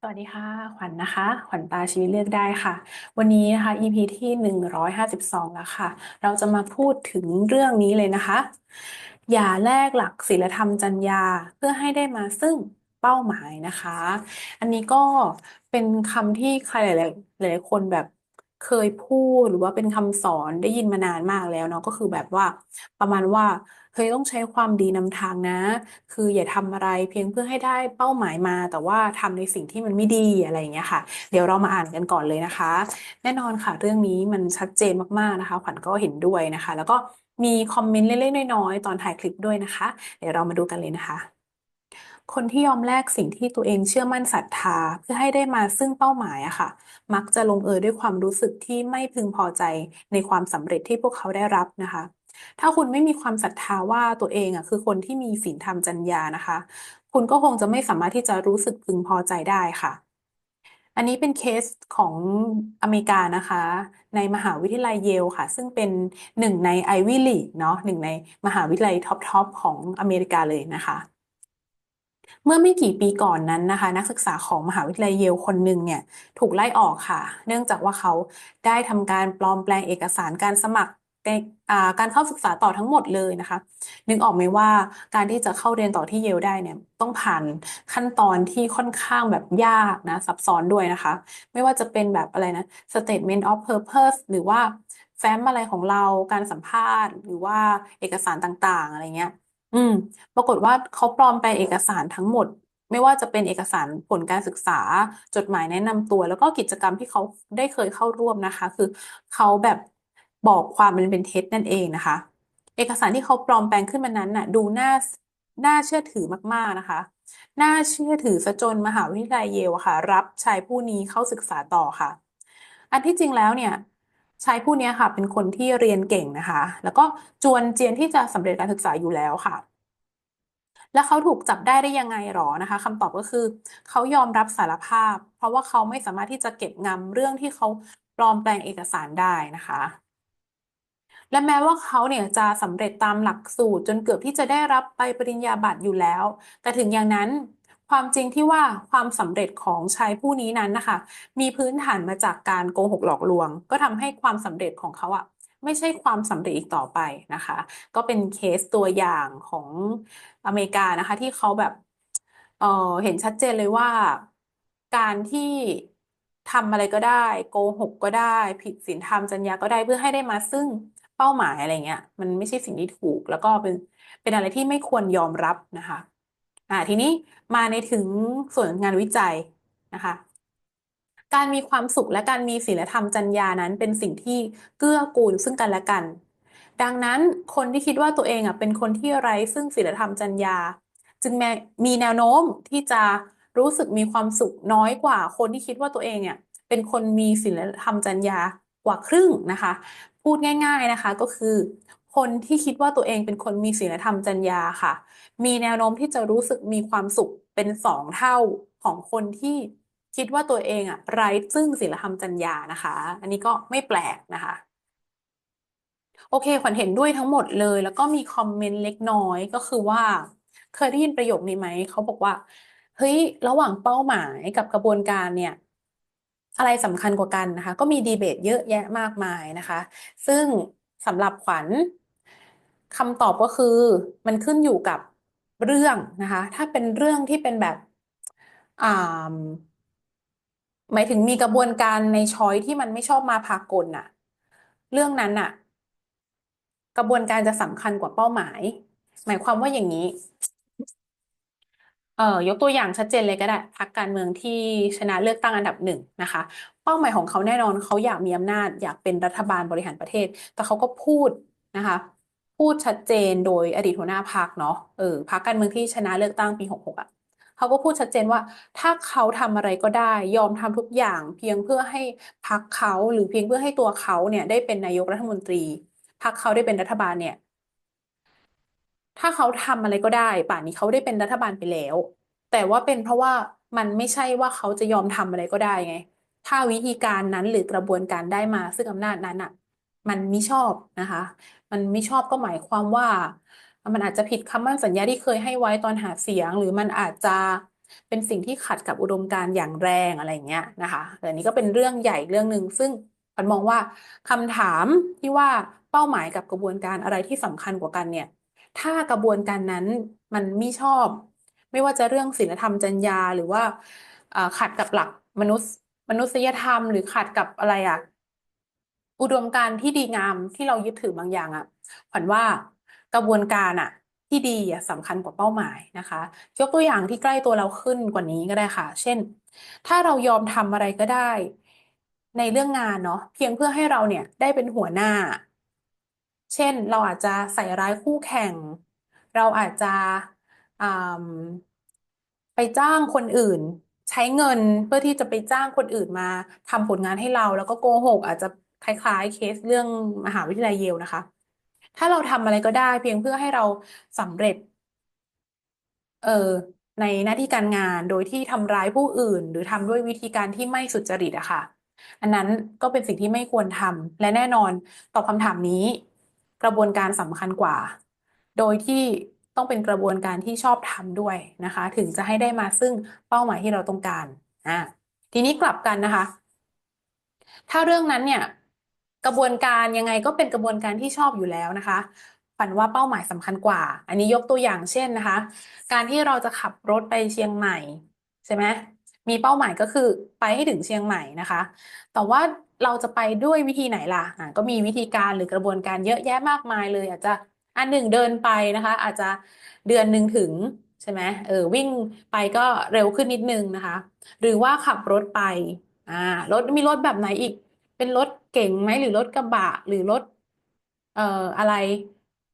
สวัสดีค่ะ ขวัญนะคะ ขวัญตาชีวิตเลือกได้ค่ะ วันนี้นะคะ EP ที่หนึ่งร้อยห้าสิบสองแล้วค่ะ เราจะมาพูดถึงเรื่องนี้เลยนะคะ อย่าแลกหลักศีลธรรมจรรยาเพื่อให้ได้มาซึ่งเป้าหมายนะคะ อันนี้ก็เป็นคำที่ใครหลายๆหลายๆคนแบบ เคยพูดหรือว่าเป็นคำสอนได้ยินมานานมากแล้วเนาะก็คือแบบว่า ประมาณว่าเฮ้ยต้องใช้ความดีนำทางนะ คืออย่าทำอะไรเพียงเพื่อให้ได้เป้าหมายมา แต่ว่าทำในสิ่งที่มันไม่ดีอะไรอย่างเงี้ยค่ะ เดี๋ยวเรามาอ่านกันก่อนเลยนะคะ แน่นอนค่ะ เรื่องนี้มันชัดเจนมากๆนะคะ ขวัญก็เห็นด้วยนะคะ แล้วก็มีคอมเมนต์เล็กๆน้อยๆตอนถ่ายคลิปด้วยนะคะ เดี๋ยวเรามาดูกันเลยนะคะ คนที่ยอมแลกสิ่งที่ตัวเองเชื่อมั่นศรัทธาเพื่อให้ได้มาซึ่งเป้าหมายอะค่ะ มักจะลงเอยด้วยความรู้สึกที่ไม่พึงพอใจในความสำเร็จที่พวกเขาได้รับนะคะ ถ้าคุณไม่มีความศรัทธาว่าตัวเองอะคือคนที่มีศีลธรรมจรรยานะคะ คุณก็คงจะไม่สามารถที่จะรู้สึกพึงพอใจได้ค่ะอันนี้เป็นเคสของอเมริกานะคะ ในมหาวิทยาลัยเยลค่ะ ซึ่งเป็นหนึ่งในไอวี่ลีกเนาะหนึ่งในมหาวิทยาลัยท็อปๆของอเมริกาเลยนะคะ เมื่อไม่กี่ปีก่อนนั้นนะคะ นักศึกษาของมหาวิทยาลัยเยลคนหนึ่งเนี่ยถูกไล่ออกค่ะ เนื่องจากว่าเขาได้ทำการปลอมแปลงเอกสารการสมัครการเข้าศึกษาต่อทั้งหมดเลยนะคะ นึกออกไหมว่าการที่จะเข้าเรียนต่อที่เยลได้เนี่ยต้องผ่านขั้นตอนที่ค่อนข้างแบบยากนะซับซ้อนด้วยนะคะ ไม่ว่าจะเป็นแบบอะไรนะ statement of purpose หรือว่าแฟ้มอะไรของเราการสัมภาษณ์ หรือว่าเอกสารต่างๆ อะไรเงี้ย อืม ปรากฏว่าเขาปลอมแปลงเอกสารทั้งหมด ไม่ว่าจะเป็นเอกสารผลการศึกษา จดหมายแนะนำตัว แล้วก็กิจกรรมที่เขาได้เคยเข้าร่วมนะคะ คือเขาแบบบอกความมันเป็นเท็จนั่นเองนะคะ เอกสารที่เขาปลอมแปลงขึ้นมานั้นน่ะ ดูน่าน่าเชื่อถือมาก ๆนะคะ น่าเชื่อถือซะจนมหาวิทยาลัยเยลอะค่ะ รับชายผู้นี้เข้าศึกษาต่อค่ะ อันที่จริงแล้วเนี่ย ชายผู้นี้ค่ะ เป็นคนที่เรียนเก่งนะคะ แล้วก็จวนเจียนที่จะสำเร็จการศึกษาอยู่แล้วค่ะ แล้วเขาถูกจับได้ได้ยังไงหรอนะคะคำตอบก็คือเขายอมรับสารภาพ เพราะว่าเขาไม่สามารถที่จะเก็บงำเรื่องที่เขาปลอมแปลงเอกสารได้นะคะ และแม้ว่าเขาเนี่ยจะสำเร็จตามหลักสูตรจนเกือบที่จะได้รับใบปริญญาบัตรอยู่แล้ว แต่ถึงอย่างนั้น ความจริงที่ว่าความสำเร็จของชายผู้นี้นั้นนะคะ มีพื้นฐานมาจากการโกหกหลอกลวง ก็ทำให้ความสำเร็จของเขาอะไม่ใช่ความสำเร็จอีกต่อไปนะคะ ก็เป็นเคสตัวอย่างของอเมริกานะคะ ที่เขาแบบเออเห็นชัดเจนเลยว่าการที่ทำอะไรก็ได้ โกหกก็ได้ ผิดศีลธรรมจรรยาก็ได้เพื่อให้ได้มาซึ่งเป้าหมายอะไรเงี้ย มันไม่ใช่สิ่งที่ถูก แล้วก็เป็นเป็นอะไรที่ไม่ควรยอมรับนะคะ อ่าทีนี้มาในถึงส่วนงานวิจัยนะคะ การมีความสุขและการมีศีลธรรมจรรยานั้นเป็นสิ่งที่เกื้อกูลซึ่งกันและกัน ดังนั้นคนที่คิดว่าตัวเองอะเป็นคนที่ไร้ซึ่งศีลธรรมจรรยา จึงม้มีแนวโน้มที่จะรู้สึกมีความสุขน้อยกว่า คนที่คิดว่าตัวเองเนี่ยเป็นคนมีศีลธรรมจรรยากว่าครึ่งนะคะ พูดง่าย ๆนะคะ ก็คือ คนที่คิดว่าตัวเองเป็นคนมีศีลธรรมจรรยาค่ะ มีแนวโน้มที่จะรู้สึกมีความสุขเป็นสองเท่าของคนที่คิดว่าตัวเองอะไร้ซึ่งศีลธรรมจรรยานะคะ อันนี้ก็ไม่แปลกนะคะโอเคขวัญเห็นด้วยทั้งหมดเลย แล้วก็มีคอมเมนต์เล็กน้อยก็คือว่า เคยได้ยินประโยคนี้ไหม เขาบอกว่า เฮ้ย ระหว่างเป้าหมายกับกระบวนการเนี่ย อะไรสำคัญกว่ากันนะคะ ก็มีดีเบตเยอะแยะมากมายนะคะ ซึ่ง สำหรับขวัญคำตอบก็คือมันขึ้นอยู่กับเรื่องนะคะ ถ้าเป็นเรื่องที่เป็นแบบอ่าหมายถึงมีกระบวนการในช้อยที่มันไม่ชอบมาพากลน่ะ เรื่องนั้นน่ะ กระบวนการจะสำคัญกว่าเป้าหมาย หมายความว่าอย่างนี้ เอ่อยกตัวอย่างชัดเจนเลยก็ได้พรรคการเมืองที่ชนะเลือกตั้งอันดับหนึ่งนะคะ เป้าหมายของเขาแน่นอนเขาอยากมีอำนาจ อยากเป็นรัฐบาลบริหารประเทศ แต่เขาก็พูดนะคะ พูดชัดเจนโดยอดีตหัวหน้าพรรคเนาะเออพรรคการเมืองที่ชนะเลือกตั้งปีหกหกอะเขาก็พูดชัดเจนว่า ถ้าเขาทำอะไรก็ได้ ยอมทำทุกอย่าง เพียงเพื่อให้พรรคเขาหรือเพียงเพื่อให้ตัวเขาเนี่ยได้เป็นนายกรัฐมนตรีพรรคเขาได้เป็นรัฐบาลเนี่ย ถ้าเขาทำอะไรก็ได้ ป่านนี้เขาได้เป็นรัฐบาลไปแล้ว แต่ว่าเป็นเพราะว่ามันไม่ใช่ว่าเขาจะยอมทำอะไรก็ได้ไง ถ้าวิธีการนั้นหรือกระบวนการได้มาซึ่งอำนาจนั้นอะ มันไม่ชอบนะคะ มันไม่ชอบก็หมายความว่า มันอาจจะผิดคำมั่นสัญญาที่เคยให้ไว้ตอนหาเสียง หรือมันอาจจะเป็นสิ่งที่ขัดกับอุดมการณ์อย่างแรงอะไรอย่างเงี้ยนะคะอันนี้ก็เป็นเรื่องใหญ่เรื่องหนึ่งซึ่งปันมองว่าคำถามที่ว่าเป้าหมายกับกระบวนการอะไรที่สำคัญกว่ากันเนี่ย ถ้ากระบวนการนั้นมันไม่ชอบ ไม่ว่าจะเรื่องศีลธรรมจรรยาหรือว่าขัดกับหลักมนุษยมนุษยธรรมหรือขัดกับอะไรอะอุดมการที่ดีงามที่เรายึดถือบางอย่างอะขวัญว่ากระบวนการอะที่ดีอะสำคัญกว่าเป้าหมายนะคะ ยกตัวอย่างที่ใกล้ตัวเราขึ้นกว่านี้ก็ได้ค่ะ เช่น ถ้าเรายอมทำอะไรก็ได้ ในเรื่องงานเนาะเพียงเพื่อให้เราเนี่ยได้เป็นหัวหน้า เช่นเราอาจจะใส่ร้ายคู่แข่ง เราอาจจะไปจ้างคนอื่น ใช้เงินเพื่อที่จะไปจ้างคนอื่นมาทำผลงานให้เรา แล้วก็โกหกอาจจะคล้ายๆเคสเรื่องมหาวิทยาลัยเยลนะคะ ถ้าเราทำอะไรก็ได้เพียงเพื่อให้เราสำเร็จ เออในหน้าที่การงานโดยที่ทำร้ายผู้อื่น หรือทำด้วยวิธีการที่ไม่สุจริตอะค่ะ อันนั้นก็เป็นสิ่งที่ไม่ควรทำและแน่นอนตอบคำถามนี้ กระบวนการสำคัญกว่า โดยที่ต้องเป็นกระบวนการที่ชอบทำด้วยนะคะ ถึงจะให้ได้มาซึ่งเป้าหมายที่เราต้องการอ่าทีนี้กลับกันนะคะ ถ้าเรื่องนั้นเนี่ยกระบวนการยังไงก็เป็นกระบวนการที่ชอบอยู่แล้วนะคะฝันว่าเป้าหมายสำคัญกว่า อันนี้ยกตัวอย่างเช่นนะคะ การที่เราจะขับรถไปเชียงใหม่ใช่ไหม มีเป้าหมายก็คือไปให้ถึงเชียงใหม่นะคะ แต่ว่าเราจะไปด้วยวิธีไหนล่ะอ่าก็มีวิธีการหรือกระบวนการเยอะแยะมากมายเลย อาจจะอันหนึ่งเดินไปนะคะ อาจจะเดือนหนึ่งถึงใช่ไหมเออวิ่งไปก็เร็วขึ้นนิดนึงนะคะ หรือว่าขับรถไปอ่ารถมีรถแบบไหนอีก เป็นรถเก๋งไหมหรือรถกระบะหรือรถเอ่ออะไร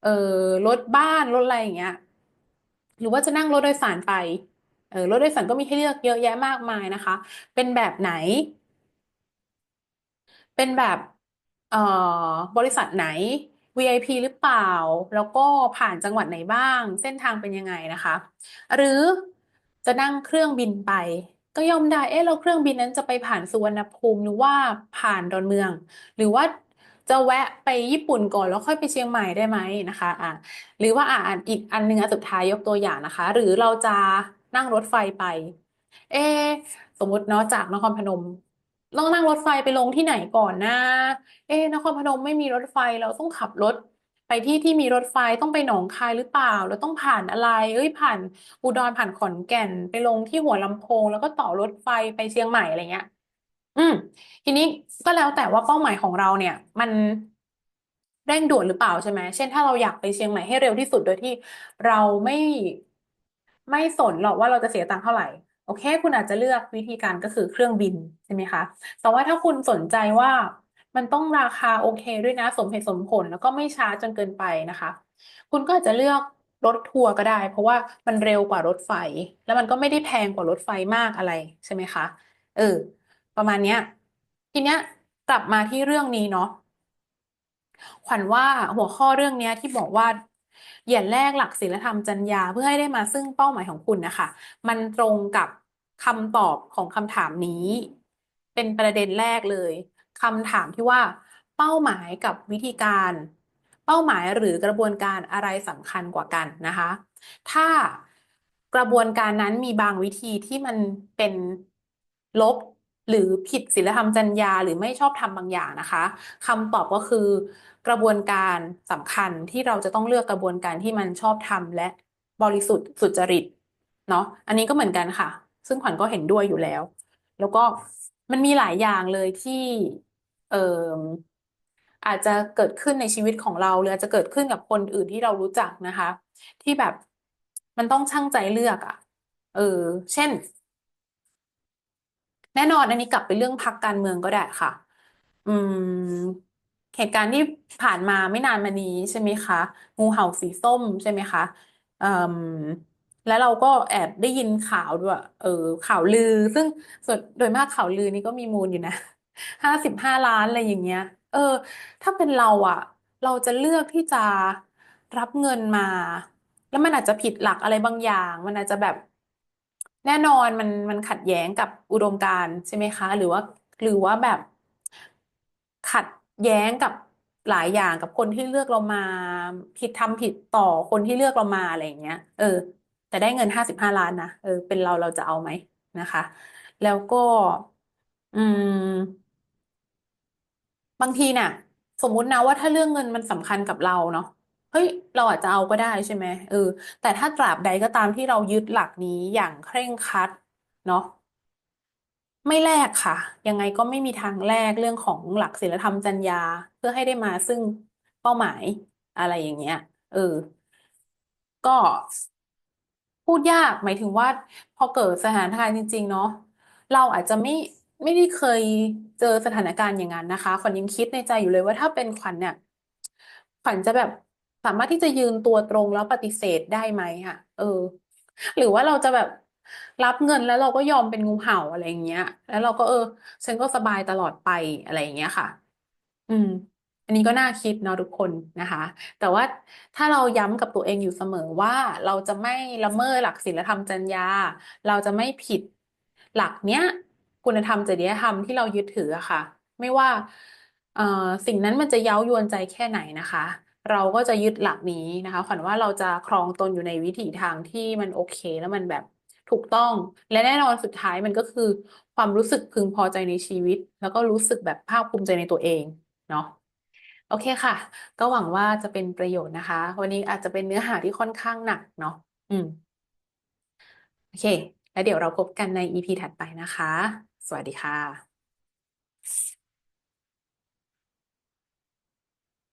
เอ่อรถบ้านรถอะไรอย่างเงี้ยหรือว่าจะนั่งรถโดยสารไป เออรถโดยสารก็มีให้เลือกเยอะแยะมากมายนะคะ เป็นแบบไหน เป็นแบบเอ่อบริษัทไหน VIP หรือเปล่า แล้วก็ผ่านจังหวัดไหนบ้าง เส้นทางเป็นยังไงนะคะ หรือจะนั่งเครื่องบินไป ก็ย่อมได้ เอ๊ะเราเครื่องบินนั้นจะไปผ่านสุวรรณภูมิหรือว่าผ่านดอนเมือง หรือว่าจะแวะไปญี่ปุ่นก่อนแล้วค่อยไปเชียงใหม่ได้ไหมนะคะ อะ หรือว่าอ่านอีกอันหนึงอันสุดท้ายยกตัวอย่างนะคะ หรือเราจะ นั่งรถไฟไป เอ๊สมมติเนาะจากนครพนมต้องนั่งรถไฟไปลงที่ไหนก่อนนะ เอ๊นครพนมไม่มีรถไฟเราต้องขับรถไปที่ที่มีรถไฟต้องไปหนองคายหรือเปล่าเราต้องผ่านอะไร เอ้ยผ่านอุดรผ่านขอนแก่นไปลงที่หัวลำโพง แล้วก็ต่อรถไฟไปเชียงใหม่อะไรเงี้ย อืม ทีนี้ก็แล้วแต่ว่าเป้าหมายของเราเนี่ย มันเร่งด่วนหรือเปล่าใช่ไหมเช่นถ้าเราอยากไปเชียงใหม่ให้เร็วที่สุดโดยที่เราไม่ ไม่สนหรอกว่าเราจะเสียตังค์เท่าไหร่โอเค คุณอาจจะเลือกวิธีการก็คือเครื่องบินใช่ไหมคะ แต่ว่าถ้าคุณสนใจว่ามันต้องราคาโอเคด้วยนะสมเหตุสมผลแล้วก็ไม่ช้าจนเกินไปนะคะ คุณก็อาจจะเลือกรถทัวร์ก็ได้ เพราะว่ามันเร็วกว่ารถไฟ แล้วมันก็ไม่ได้แพงกว่ารถไฟมากอะไรใช่ไหมคะเออประมาณเนี้ย ทีเนี้ยกลับมาที่เรื่องนี้เนาะขวัญว่าหัวข้อเรื่องเนี้ยที่บอกว่า อย่าแลกหลักศีลธรรมจรรยาเพื่อให้ได้มาซึ่งเป้าหมายของคุณนะคะ มันตรงกับคำตอบของคำถามนี้ เป็นประเด็นแรกเลยคำถามที่ว่า เป้าหมายกับวิธีการ เป้าหมายหรือกระบวนการอะไรสำคัญกว่ากันนะคะ ถ้ากระบวนการนั้นมีบางวิธีที่มันเป็นลบหรือผิดศีลธรรมจรรยาหรือไม่ชอบทำบางอย่างนะคะคำตอบก็คือ กระบวนการสำคัญที่เราจะต้องเลือกกระบวนการที่มันชอบทำและบริสุทธิ์สุจริตเนาะอันนี้ก็เหมือนกันค่ะ ซึ่งขวัญก็เห็นด้วยอยู่แล้ว แล้วก็มันมีหลายอย่างเลยที่เอ่ออาจจะเกิดขึ้นในชีวิตของเราหรืออาจจะเกิดขึ้นกับคนอื่นที่เรารู้จักนะคะ ที่แบบมันต้องชั่งใจเลือกอะ เออ เช่น แน่นอนอันนี้กลับไปเรื่องพรรคการเมืองก็ได้ค่ะ อืม เหตุการณ์ที่ผ่านมาไม่นานมานี้ใช่ไหมคะ งูเห่าสีส้มใช่ไหมคะเอ่มแล้วเราก็แอบได้ยินข่าวด้วย เออ ข่าวลือ ซึ่งส่วนโดยมากข่าวลือนี่ก็มีมูลอยู่นะห้าสิบห้าล้านอะไรอย่างเงี้ย เออ ถ้าเป็นเราอะ เราจะเลือกที่จะรับเงินมา แล้วมันอาจจะผิดหลักอะไรบางอย่าง มันอาจจะแบบแน่นอนมันมันขัดแย้งกับอุดมการณ์ใช่ไหมคะ หรือว่า หรือว่าแบบขัด แย้งกับหลายอย่างกับคนที่เลือกเรามา ผิดทำผิดต่อคนที่เลือกเรามาอะไรอย่างเงี้ย เออ แต่ได้เงินห้าสิบห้าล้านนะเออเป็นเราเราจะเอาไหมนะคะ แล้วก็ อืม บางทีน่ะ สมมุตินะว่าถ้าเรื่องเงินมันสำคัญกับเราเนาะเฮ้ย เราอาจจะเอาก็ได้ใช่ไหมเออแต่ถ้าตราบใดก็ตามที่เรายึดหลักนี้อย่างเคร่งครัด เนาะ ไม่แลกค่ะ ยังไงก็ไม่มีทางแลกเรื่องของหลักศีลธรรมจรรยา เพื่อให้ได้มาซึ่งเป้าหมายอะไรอย่างเงี้ย เออ ก็พูดยากหมายถึงว่า พอเกิดสถานการณ์จริง ๆ เนาะเราอาจจะไม่ไม่ได้เคยเจอสถานการณ์อย่างนั้นนะคะขวัญยังคิดในใจอยู่เลยว่าถ้าเป็นขวัญเนี่ยขวัญจะแบบสามารถที่จะยืนตัวตรงแล้วปฏิเสธได้ไหมอะ เออ หรือว่าเราจะแบบ รับเงินแล้วเราก็ยอมเป็นงูเห่าอะไรอย่างเงี้ย แล้วเราก็เออฉันก็สบายตลอดไปอะไรอย่างเงี้ยค่ะ อืม อันนี้ก็น่าคิดเนาะทุกคนนะคะ แต่ว่าถ้าเราย้ำกับตัวเองอยู่เสมอว่าเราจะไม่ละเมิดหลักศีลธรรมจรรยา เราจะไม่ผิดหลักเนี้ย คุณธรรมจริยธรรมที่เรายึดถืออะค่ะ ไม่ว่าเอ่อสิ่งนั้นมันจะเย้ายวนใจแค่ไหนนะคะ เราก็จะยึดหลักนี้นะคะขวัญว่าเราจะครองตนอยู่ในวิถีทางที่มันโอเคแล้วมันแบบ ถูกต้องและแน่นอนสุดท้ายมันก็คือ ความรู้สึกพึงพอใจในชีวิต แล้วก็รู้สึกแบบภาคภูมิใจในตัวเองเนาะโอเคค่ะ ก็หวังว่าจะเป็นประโยชน์นะคะ วันนี้อาจจะเป็นเนื้อหาที่ค่อนข้างหนักเนาะอืมโอเค แล้วเดี๋ยวเราพบกันใน EP ถัดไปนะคะ สวัสดีค่ะ